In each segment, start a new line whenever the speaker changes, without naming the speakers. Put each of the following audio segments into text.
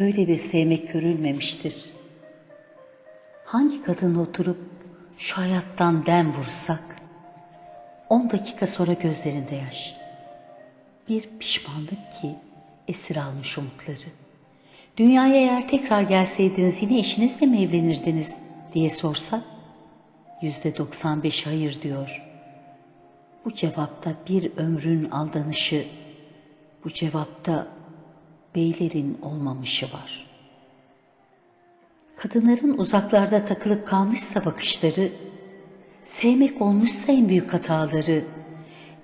Böyle bir sevmek görülmemiştir. Hangi kadınla oturup şu hayattan dem vursak, on dakika sonra gözlerinde yaş. Bir pişmanlık ki esir almış umutları. Dünyaya eğer tekrar gelseydiniz yine eşinizle mi evlenirdiniz diye sorsak, yüzde 95 hayır diyor. Bu cevapta bir ömrün aldanışı, bu cevapta beylerin olmamışı var. Kadınların uzaklarda takılıp kalmışsa bakışları, sevmek olmuşsa en büyük hataları,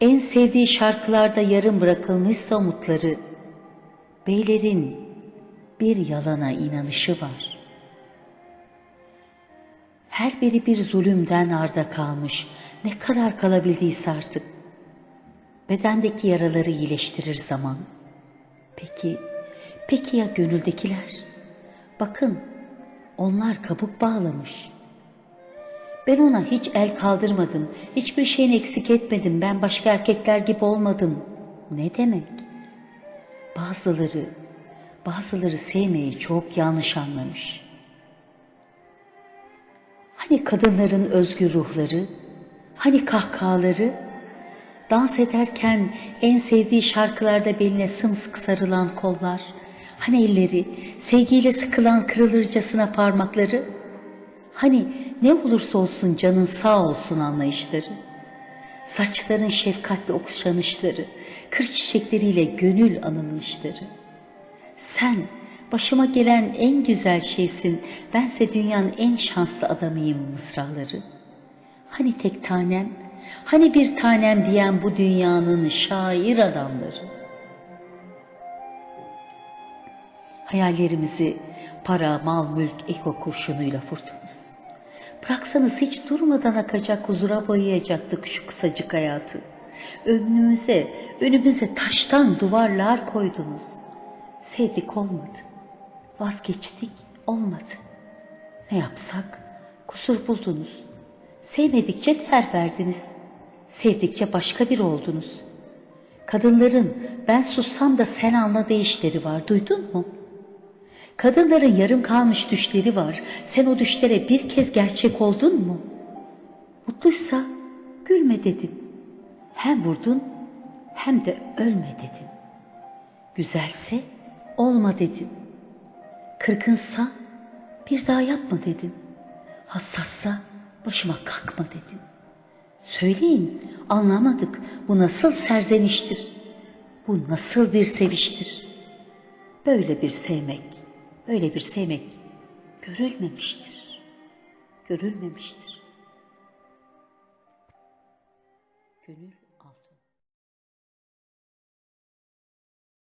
en sevdiği şarkılarda yarım bırakılmışsa umutları, beylerin bir yalana inanışı var. Her biri bir zulümden arda kalmış, ne kadar kalabildiyse artık. Bedendeki yaraları iyileştirir zaman. Peki, peki ya gönüldekiler? Bakın, onlar kabuk bağlamış. Ben ona hiç el kaldırmadım, hiçbir şeyini eksik etmedim, ben başka erkekler gibi olmadım. Ne demek? Bazıları, bazıları sevmeyi çok yanlış anlamış. Hani kadınların özgür ruhları, hani kahkahaları, dans ederken en sevdiği şarkılarda beline sımsıkı sarılan kollar, hani elleri, sevgiyle sıkılan kırılırcasına parmakları, hani ne olursa olsun canın sağ olsun anlayışları, saçların şefkatli okşanışları, kır çiçekleriyle gönül anılmışları. Sen başıma gelen en güzel şeysin, bense dünyanın en şanslı adamıyım mısraları. Hani tek tanem, hani bir tanem diyen bu dünyanın şair adamları. Hayallerimizi para, mal, mülk, eko kurşunuyla vurdunuz. Bıraksanız hiç durmadan akacak huzura boyayacaktık şu kısacık hayatı. Önümüze, önümüze taştan duvarlar koydunuz. Sevdik olmadı. Vazgeçtik olmadı. Ne yapsak kusur buldunuz. Sevmedikçe değer verdiniz. Sevdikçe başka biri oldunuz. Kadınların ben sussam da sen anla deyişleri var. Duydun mu? Kadınların yarım kalmış düşleri var. Sen o düşlere bir kez gerçek oldun mu? Mutluysa gülme dedin. Hem vurdun hem de ölme dedin. Güzelse olma dedin. Kırgınsa bir daha yapma dedin. Hassassa başıma kalkma dedin. Söyleyin anlamadık bu nasıl serzeniştir? Bu nasıl bir seviştir? Böyle bir sevmek, böyle bir sevmek görülmemiştir. Görülmemiştir. Gönül Altun